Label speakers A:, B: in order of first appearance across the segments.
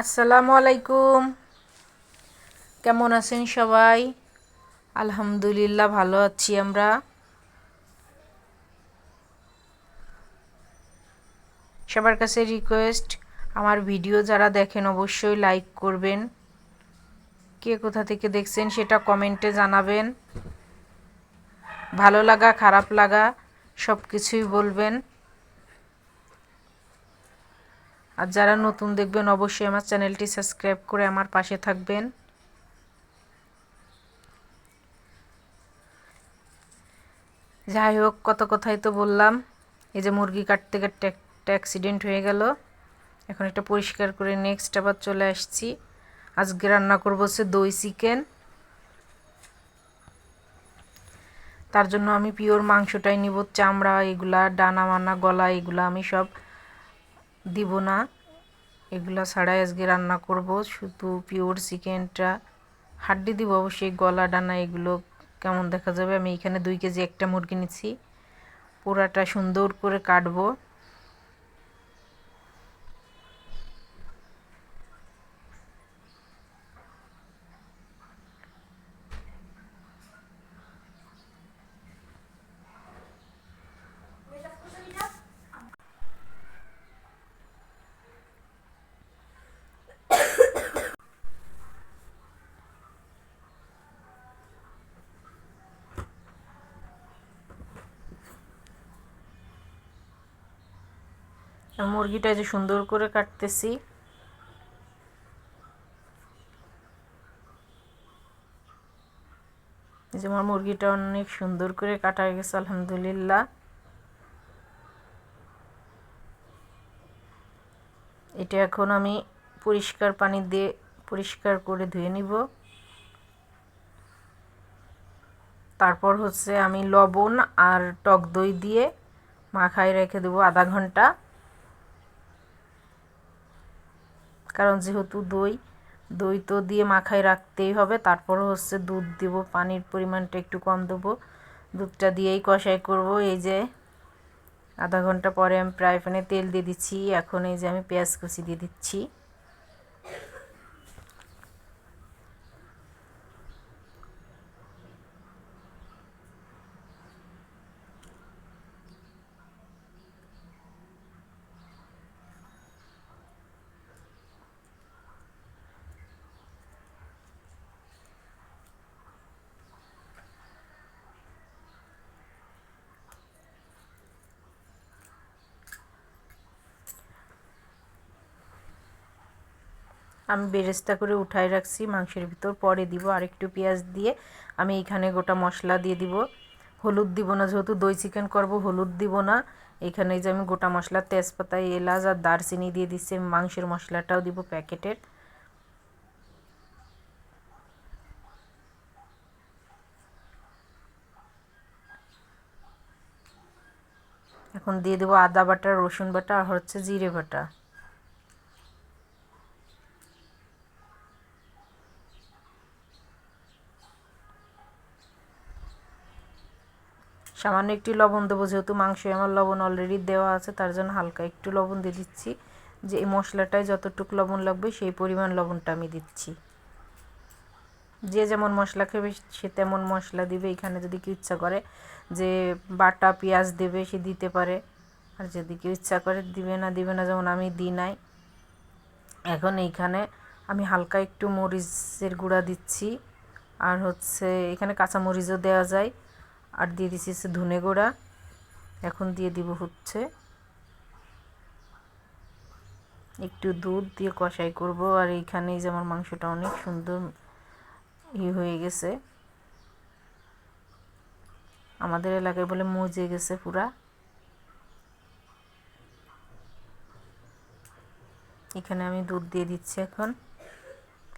A: আসসালামু আলাইকুম। কেমন আছেন সবাই? আলহামদুলিল্লাহ ভালো আছি আমরা। সবার কাছে রিকোয়েস্ট আমার ভিডিও যারা দেখেন অবশ্যই লাইক করবেন। কে কোথা থেকে দেখছেন সেটা কমেন্টে জানাবেন। ভালো লাগা, খারাপ লাগা সব কিছুই বলবেন। আর যারা নতুন দেখবেন, অবশ্যই আমার চ্যানেলটি সাবস্ক্রাইব করে আমার পাশে থাকবেন। যাই হোক, কত কথাই তো বললাম। এই যে মুরগি কাটতে কাটতে একটা অ্যাক্সিডেন্ট হয়ে গেল। এখন এটা পরিষ্কার করে নেক্সট আবার চলে আসছি। আজকে রান্না করব হচ্ছে দই চিকেন। তার জন্য আমি পিওর মাংসটাই নিব। চামড়া, এগুলা ডানা মানা গলা, এগুলা আমি সব দিব না। এগুলো ছাড়াই আজকে রান্না করব। শুধু পিওর চিকেনটা। হাড্ডি দিব অবশ্যই, গলা, ডানা, এগুলো কেমন দেখা যাবে? আমি এখানে দুই কেজি একটা মুরগি নিচ্ছি। পোড়াটা সুন্দর করে কাটবো। মুরগিটা যে সুন্দর করে কাটতেছি। যে আমার মুরগিটা অনেক সুন্দর করে কাটা গেছে, আলহামদুলিল্লাহ। এটা এখন আমি পরিষ্কার পানি দিয়ে পরিষ্কার করে ধুয়ে নিব। তারপর হচ্ছে আমি লবণ আর টক দই দিয়ে মাখায় রেখে দেবো আধা ঘণ্টা। কারণ যেহেতু দই দই তো দিয়ে মাখায় রাখতেই হবে। তারপর হচ্ছে দুধ দিব, পানির পরিমাণটা একটু কম দেবো। দুধটা দিয়েই কষাই করব। এই যে আধা ঘণ্টা পরে আমি প্রায় প্যানে তেল দিয়ে দিচ্ছি। এখন এই যে আমি পেঁয়াজ কুচি দিয়ে দিচ্ছি। আমি বেরেস্তা করে উঠাই রাখছি, মাংসের ভিতর। পরে দিব আর একটু পেঁয়াজ দিয়ে। আমি এখানে গোটা মশলা দিয়ে দিব। হলুদ দিব না, যেহেতু দই চিকেন করব, হলুদ দিব না। এখানে যে আমি গোটা মশলা, তেজপাতা, এলাচ আর দারচিনি দিয়ে দিচ্ছি। মাংসের মশলাটাও দিব প্যাকেটের। এখন দিয়ে দেবো আদা বাটা, রসুন বাটা আর হচ্ছে জিরে বাটা। সামান্য একটু লবণ দেবো, যেহেতু মাংসে আমার লবণ অলরেডি দেওয়া আছে, তার জন্য হালকা একটু লবণ দিয়ে দিচ্ছি। যে এই মশলাটায় যতটুকু লবণ লাগবে, সেই পরিমাণ লবণটা আমি দিচ্ছি। যে যেমন মশলা খাবে, সে তেমন মশলা দিবে। এখানে যদি কেউ ইচ্ছা করে যে বাটা পেঁয়াজ দেবে, সে দিতে পারে। আর যদি কেউ ইচ্ছা করে, দিবে না দিবে না, যেমন আমি দিই নাই। এখন এইখানে আমি হালকা একটু মরিচের গুঁড়া দিচ্ছি। আর হচ্ছে এখানে কাঁচা মরিচও দেওয়া যায়। আর দিয়ে দিচ্ছি ধনে গোড়া। এখন দিয়ে দিব হচ্ছে একটু দুধ দিয়ে কষাই করব। আর এইখানে যে আমার মাংসটা অনেক সুন্দর ই হয়ে গেছে। আমাদের এলাকায় বলে মজে গেছে পুরা। এখানে আমি দুধ দিয়ে দিচ্ছি এখন।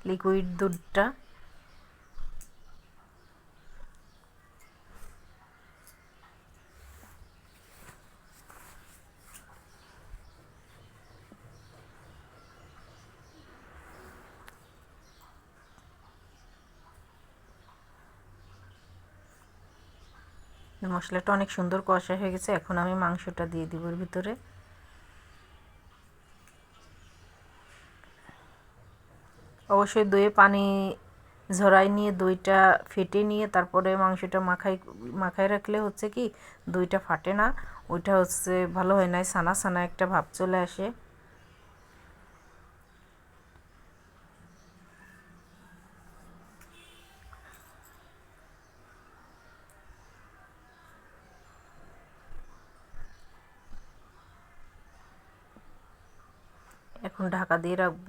A: লিকুইড দুধটা। মশলাটা অনেক সুন্দর কষা হয়ে গেছে, এখন আমি মাংসটা দিয়ে দিব ভিতরে। অবশ্যই দইয়ে পানি ঝরাই নিয়ে, দইটা ফেটে নিয়ে, তারপরে মাংসটা মাখাই মাখায় রাখলে হচ্ছে কি, দইটা ফাটে না। ওইটা হচ্ছে ভালো হয় না সানা সানা একটা ভাব চলে আসে। এখন ঢাকা দিয়ে রাখব।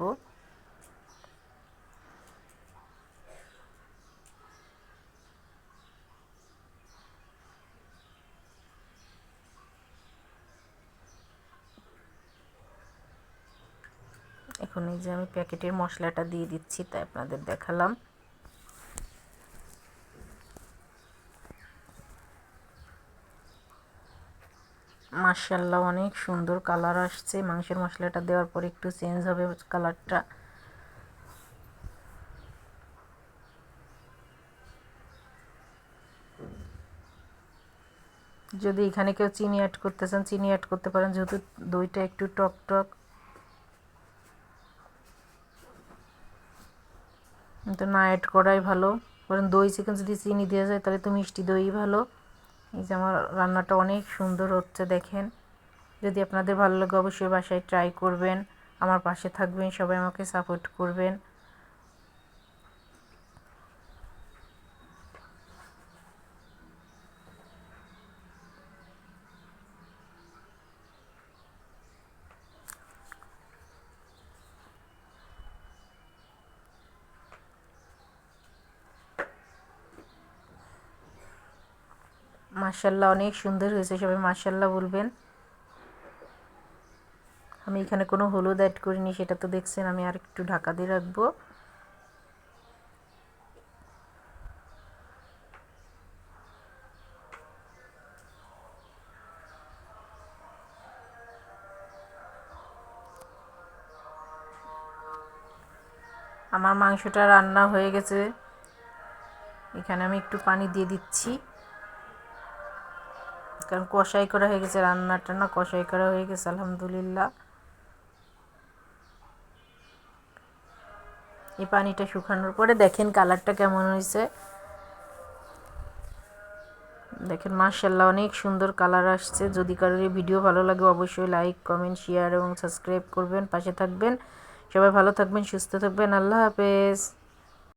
A: এখন এই যে আমি প্যাকেটের মশলাটা দিয়ে দিচ্ছি, তাই আপনাদের দেখালাম। মার্শাল্লাহ অনেক সুন্দর কালার আসছে। মাংসের মশলাটা দেওয়ার পর একটু চেঞ্জ হবে কালারটা। যদি এখানে কেউ চিনি অ্যাড করতে চান, চিনি অ্যাড করতে পারেন, যেহেতু দইটা একটু টক টক। কিন্তু না অ্যাড করাই ভালো। কারণ দই চিকেন যদি চিনি দেওয়া যায়, তাহলে তো মিষ্টি দই ভালো। এই যে আমার রান্নাটা অনেক সুন্দর হচ্ছে, দেখেন। যদি আপনাদের ভালো লাগে অবশ্যই বাসায় ট্রাই করবেন। আমার পাশে থাকবেন, সবাই আমাকে সাপোর্ট করবেন। মার্শাল্লাহ অনেক সুন্দর হয়েছে, সবাই মার্শাল্লাহ বলবেন। আমি এখানে কোনো হলুদ অ্যাড করিনি, সেটা তো দেখছেন, আমি আর একটু ঢাকা দিয়ে রাখব। আমার মাংসটা রান্না হয়ে গেছে। এখানে আমি একটু পানি দিয়ে দিচ্ছি। কারণ কষাই করা হয়ে গেছে, রান্নাটা না কষাই করা হয়ে গেছে, আলহামদুলিল্লাহ। এই পানিটা শুকানোর পরে দেখেন কালারটা কেমন হয়েছে। দেখেন মার্শাল্লাহ অনেক সুন্দর কালার আসছে। যদি কারোর এই ভিডিও ভালো লাগে অবশ্যই লাইক, কমেন্ট, শেয়ার এবং সাবস্ক্রাইব করবেন, পাশে থাকবেন। সবাই ভালো থাকবেন, সুস্থ থাকবেন। আল্লাহ হাফেজ।